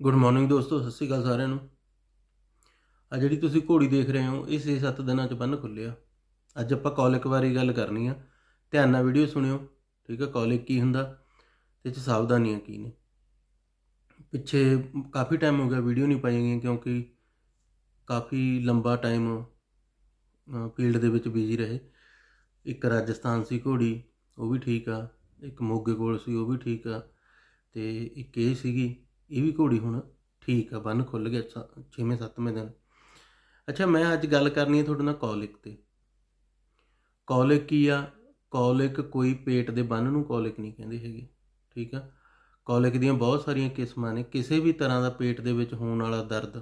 Good morning ਦੋਸਤੋ, ਸਤਿ ਸ਼੍ਰੀ ਅਕਾਲ ਸਾਰਿਆਂ ਨੂੰ। ਆ ਜਿਹੜੀ ਤੁਸੀਂ ਘੋੜੀ ਦੇਖ ਰਹੇ ਹੋ, ਇਹ 6-7 ਦਿਨਾਂ ਚ ਬੰਨ ਖੁੱਲਿਆ ਅੱਜ ਆਪਾਂ ਕੌਲਿਕ ਬਾਰੇ ਗੱਲ ਕਰਨੀ ਆ। ਧਿਆਨ ਨਾਲ ਵੀਡੀਓ ਸੁਣਿਓ, ਠੀਕ ਆ? ਕੌਲਿਕ ਕੀ ਹੁੰਦਾ ਤੇ ਚ ਸਾਵਧਾਨੀਆਂ ਕੀ ਨੇ? ਪਿੱਛੇ ਕਾਫੀ ਟਾਈਮ ਹੋ ਗਿਆ ਵੀਡੀਓ ਨਹੀਂ ਪਾਈ ਗਈ ਕਿਉਂਕਿ ਕਾਫੀ ਲੰਬਾ ਟਾਈਮ ਫੀਲਡ ਦੇ ਵਿੱਚ ਬਿਜ਼ੀ ਰਹੇ। ਇੱਕ ਰਾਜਸਥਾਨ ਸੀ ਘੋੜੀ, ਉਹ ਵੀ ਠੀਕ ਆ। ਇੱਕ ਮੋਗੇ ਕੋਲ ਸੀ, ਉਹ ਵੀ ਠੀਕ ਆ। ਤੇ ਇੱਕ ਇਹ ਸੀਗੀ ਇਹ ਵੀ ਘੋੜੀ ਹੁਣ ਠੀਕ ਆ, ਬੰਨ ਖੁੱਲ ਗਿਆ 6ਵੇਂ 7ਵੇਂ ਦਿਨ। ਅੱਛਾ, ਮੈਂ ਅੱਜ ਗੱਲ ਕਰਨੀ ਹੈ ਤੁਹਾਡੇ ਨਾਲ ਕੌਲਿਕ ਤੇ। ਕੌਲਿਕ ਕੀ ਆ? ਕੌਲਿਕ ਕੋਈ ਪੇਟ ਦੇ ਬੰਨ ਨੂੰ ਕੌਲਿਕ ਨਹੀਂ ਕਹਿੰਦੇ ਹੈਗੇ, ਠੀਕ ਆ? ਕੌਲਿਕ ਦੀਆਂ ਬਹੁਤ ਸਾਰੀਆਂ ਕਿਸਮਾਂ ਨੇ, ਕਿਸੇ ਵੀ ਤਰ੍ਹਾਂ ਦਾ ਪੇਟ ਦੇ ਵਿੱਚ ਹੋਣ ਵਾਲਾ ਦਰਦ,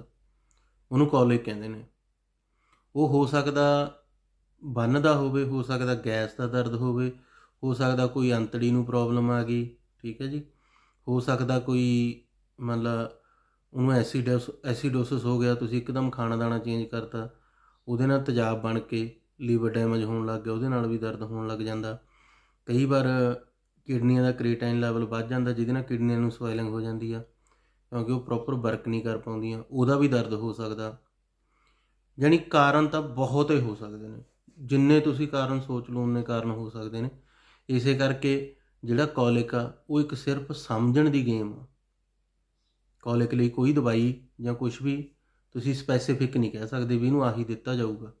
ਉਹਨੂੰ ਕੌਲਿਕ ਕਹਿੰਦੇ ਨੇ। ਉਹ ਹੋ ਸਕਦਾ ਬੰਨ ਦਾ ਹੋਵੇ, ਹੋ ਸਕਦਾ ਗੈਸ ਦਾ ਦਰਦ ਹੋਵੇ, ਹੋ ਸਕਦਾ ਕੋਈ ਅੰਤੜੀ ਨੂੰ ਪ੍ਰੋਬਲਮ ਆ ਗਈ, ਠੀਕ ਹੈ ਜੀ? ਹੋ ਸਕਦਾ ਕੋਈ ਮਤਲਬ ਉਹਨੂੰ ਐਸਿਡਸ, ਐਸੀਡੋਸਿਸ ਹੋ ਗਿਆ, ਤੁਸੀਂ ਇੱਕਦਮ ਖਾਣਾ ਦਾਣਾ ਚੇਂਜ ਕਰਤਾ, ਉਹਦੇ ਨਾਲ ਤੇਜ਼ਾਬ ਬਣ ਕੇ ਲੀਵਰ ਡੈਮੇਜ ਹੋਣ ਲੱਗ ਗਿਆ, ਉਹਦੇ ਨਾਲ ਵੀ ਦਰਦ ਹੋਣ ਲੱਗ ਜਾਂਦਾ। ਕਈ ਵਾਰ ਕਿਡਨੀਆਂ ਦਾ ਕ੍ਰੀਏਟਾਈਨ ਲੈਵਲ ਵੱਧ ਜਾਂਦਾ, ਜਿਹਦੇ ਨਾਲ ਕਿਡਨੀਆਂ ਨੂੰ ਸਵਾਇਲਿੰਗ ਹੋ ਜਾਂਦੀ ਆ, ਕਿਉਂਕਿ ਉਹ ਪ੍ਰੋਪਰ ਵਰਕ ਨਹੀਂ ਕਰ ਪਾਉਂਦੀਆਂ, ਉਹਦਾ ਵੀ ਦਰਦ ਹੋ ਸਕਦਾ। ਯਾਨੀ ਕਾਰਨ ਤਾਂ ਬਹੁਤ ਹੀ ਹੋ ਸਕਦੇ ਨੇ, ਜਿੰਨੇ ਤੁਸੀਂ ਕਾਰਨ ਸੋਚ ਲਓ, ਉਨੇ ਕਾਰਨ ਹੋ ਸਕਦੇ ਨੇ। ਇਸੇ ਕਰਕੇ ਜਿਹੜਾ ਕੋਲਿਕ ਆ ਉਹ ਇੱਕ ਸਿਰਫ ਸਮਝਣ ਦੀ ਗੇਮ ਆ। ਕੋਲਿਕ ਲਈ ਕੋਈ ਦਵਾਈ ਜਾਂ ਕੁਝ ਵੀ ਤੁਸੀਂ ਸਪੈਸੀਫਿਕ ਨਹੀਂ ਕਹਿ ਸਕਦੇ ਵੀ ਇਹਨੂੰ ਆਹੀ ਦਿੱਤਾ ਜਾਊਗਾ।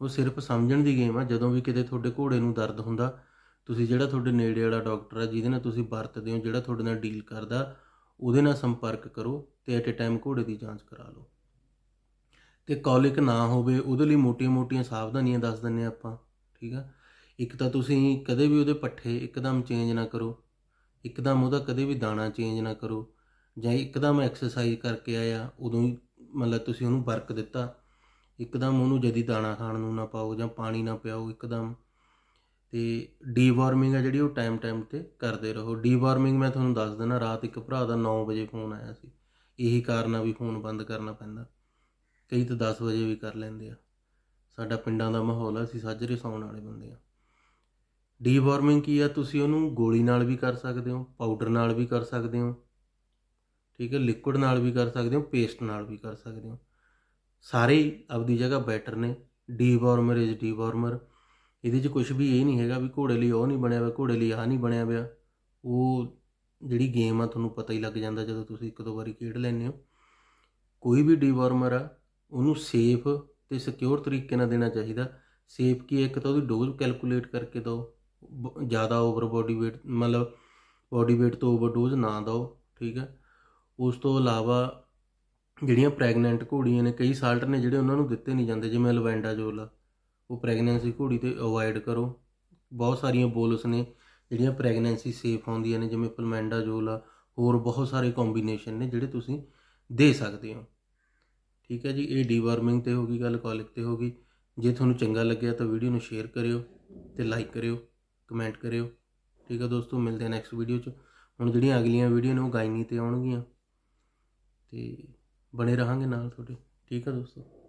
ਉਹ ਸਿਰਫ ਸਮਝਣ ਦੀ ਗੇਮ ਆ, ਜਦੋਂ ਵੀ ਕਿਤੇ ਤੁਹਾਡੇ ਘੋੜੇ ਨੂੰ ਦਰਦ ਹੁੰਦਾ, ਤੁਸੀਂ ਜਿਹੜਾ ਤੁਹਾਡੇ ਨੇੜੇ ਵਾਲਾ ਡਾਕਟਰ ਆ, ਜਿਹਦੇ ਨਾਲ ਤੁਸੀਂ ਵਰਤਦੇ ਹੋ, ਜਿਹੜਾ ਤੁਹਾਡੇ ਨਾਲ ਡੀਲ ਕਰਦਾ, ਉਹਦੇ ਨਾਲ ਸੰਪਰਕ ਕਰੋ ਤੇ ਐਟ ਅ ਟਾਈਮ ਘੋੜੇ ਦੀ ਜਾਂਚ ਕਰਾ ਲਓ। ਤੇ ਕੌਲਿਕ ਨਾ ਹੋਵੇ, ਉਹਦੇ ਲਈ ਮੋਟੀਆਂ-ਮੋਟੀਆਂ ਸਾਵਧਾਨੀਆਂ ਦੱਸ ਦਿੰਨੇ ਆਪਾਂ, ਠੀਕ ਆ? ਇੱਕ ਤਾਂ ਤੁਸੀਂ ਕਦੇ ਵੀ ਉਹਦੇ ਪੱਠੇ ਇੱਕਦਮ ਚੇਂਜ ਨਾ ਕਰੋ, ਇੱਕਦਮ ਉਹਦਾ ਕਦੇ ਵੀ ਦਾਣਾ ਚੇਂਜ ਨਾ ਕਰੋ ਜਾਂ ਇੱਕਦਮ ਐਕਸਰਸਾਈਜ਼ ਕਰਕੇ ਆਇਆ, ਉਦੋਂ ਹੀ ਮਤਲਬ ਤੁਸੀਂ ਉਹਨੂੰ ਵਰਕ ਦਿੱਤਾ। ਇੱਕਦਮ ਉਹਨੂੰ ਜਦੀ ਦਾਣਾ ਖਾਣ ਨੂੰ ਨਾ ਪਾਓ ਜਾਂ ਪਾਣੀ ਨਾ ਪਿਆਓ, ਇੱਕਦਮ। ਤੇ ਡੀਵਾਰਮਿੰਗ ਆ ਜਿਹੜੀ ਉਹ ਟਾਈਮ ਟਾਈਮ ਤੇ ਕਰਦੇ ਰਹੋ। ਡੀਵਾਰਮਿੰਗ ਮੈਂ ਤੁਹਾਨੂੰ ਦੱਸ ਦਿੰਦਾ, ਰਾਤ ਇੱਕ ਭਰਾ ਦਾ 9 ਵਜੇ ਫੋਨ ਆਇਆ ਸੀ। ਇਹੀ ਕਾਰਨ ਆ ਵੀ ਫੋਨ ਬੰਦ ਕਰਨਾ ਪੈਂਦਾ। ਕਈ ਤਾਂ 10 ਵਜੇ ਵੀ ਕਰ ਲੈਂਦੇ ਆ। ਸਾਡਾ ਪਿੰਡਾਂ ਦਾ ਮਾਹੌਲ ਆ, ਅਸੀਂ ਸਾਜਰੇ ਸੌਣ ਵਾਲੇ ਬੰਦੇ ਆ। ਡੀਵਾਰਮਿੰਗ ਕੀ ਆ, ਤੁਸੀਂ ਉਹਨੂੰ ਗੋਲੀ ਨਾਲ ਵੀ ਕਰ ਸਕਦੇ ਹੋ ਪਾਊਡਰ ਨਾਲ ਵੀ ਕਰ ਸਕਦੇ ਹੋ। ਠੀਕ ਹੈ ਲਿਕੁਇਡ ਨਾਲ ਵੀ ਕਰ ਸਕਦੇ ਹੋ ਪੇਸਟ ਨਾਲ ਵੀ ਕਰ ਸਕਦੇ ਹੋ। ਸਾਰੇ ਹੀ ਆਪਦੀ ਜਗ੍ਹਾ ਬੈਟਰ ਨੇ ਡੀਵਾਰਮਰ ਇਜ਼ ਡੀਵਾਰਮਰ ਇਹਦੇ 'ਚ ਕੁਝ ਵੀ ਇਹ ਨਹੀਂ ਹੈਗਾ ਵੀ ਘੋੜੇ ਲਈ ਉਹ ਨਹੀਂ ਬਣਿਆ ਹੋਇਆ ਘੋੜੇ ਲਈ ਆਹ ਨਹੀਂ ਬਣਿਆ ਹੋਇਆ ਉਹ ਜਿਹੜੀ ਗੇਮ ਆ, ਤੁਹਾਨੂੰ ਪਤਾ ਹੀ ਲੱਗ ਜਾਂਦਾ ਜਦੋਂ ਤੁਸੀਂ ਇੱਕ ਦੋ ਵਾਰੀ ਖੇਡ ਲੈਂਦੇ ਹੋ। ਕੋਈ ਵੀ ਡੀਵਾਰਮਰ ਆ, ਉਹਨੂੰ ਸੇਫ ਤੇ ਸਿਕਿਉਰ ਤਰੀਕੇ ਨਾਲ ਦੇਣਾ ਚਾਹੀਦਾ। ਸੇਫ ਕੀ ਇੱਕ ਤਾਂ ਉਹਦੀ ਡੋਜ਼ ਕੈਲਕੂਲੇਟ ਕਰਕੇ ਦਿਓ। ਬ- ਜ਼ਿਆਦਾ ਓਵਰ ਬੋਡੀ weight, ਮਤਲਬ ਬੋਡੀ weight ਤੋਂ ਓਵਰ ਡੋਜ਼ ਨਾ ਦਿਓ, ਠੀਕ ਹੈ। ਉਸ ਤੋਂ ਇਲਾਵਾ ਜਿਹੜੀਆਂ ਪ੍ਰੈਗਨੈਂਟ ਘੋੜੀਆਂ ਨੇ, ਕਈ ਸਾਲਟ ਨੇ ਜਿਹੜੇ ਉਹਨਾਂ ਨੂੰ ਦਿੱਤੇ ਨਹੀਂ ਜਾਂਦੇ, ਜਿਵੇਂ ਲਵੈਂਡਾਜੋਲ ਆ, ਉਹ ਪ੍ਰੈਗਨੈਂਸੀ ਘੋੜੀ ਤੇ ਅਵੋਇਡ ਕਰੋ। ਬਹੁਤ ਸਾਰੀਆਂ ਬੋਲਸ ਨੇ ਜਿਹੜੀਆਂ ਪ੍ਰੈਗਨੈਂਸੀ ਸੇਫ ਆਉਂਦੀਆਂ ਨੇ, ਜਿਵੇਂ ਪਲਮੈਂਡਾਜੋਲ ਆ, ਹੋਰ ਬਹੁਤ ਸਾਰੇ ਕੰਬੀਨੇਸ਼ਨ ਨੇ ਜਿਹੜੇ ਤੁਸੀਂ ਦੇ ਸਕਦੇ ਹੋ। ਠੀਕ ਹੈ ਜੀ, ਇਹ ਡੀਵਾਰਮਿੰਗ ਤੇ ਹੋ ਗਈ ਗੱਲ ਕੋਲਿਕ ਤੇ ਹੋ ਗਈ। ਜੇ ਤੁਹਾਨੂੰ ਚੰਗਾ ਲੱਗਿਆ ਤਾਂ ਵੀਡੀਓ ਨੂੰ ਸ਼ੇਅਰ ਕਰਿਓ ਤੇ ਲਾਈਕ ਕਰਿਓ ਕਮੈਂਟ ਕਰਿਓ। ਠੀਕ ਹੈ ਦੋਸਤੋ, ਮਿਲਦੇ ਹਾਂ ਨੈਕਸਟ ਵੀਡੀਓ 'ਚ। ਹੁਣ ਜਿਹੜੀਆਂ ਅਗਲੀਆਂ ਵੀਡੀਓ ਨੇ ਉਹ ਗਾਇਨੀ ਤੇ ਆਉਣਗੀਆਂ। ਤੇ ਬਣੇ ਰਹਾਂਗੇ ਨਾਲ ਤੁਹਾਡੇ। ਠੀਕ ਆ ਦੋਸਤੋ?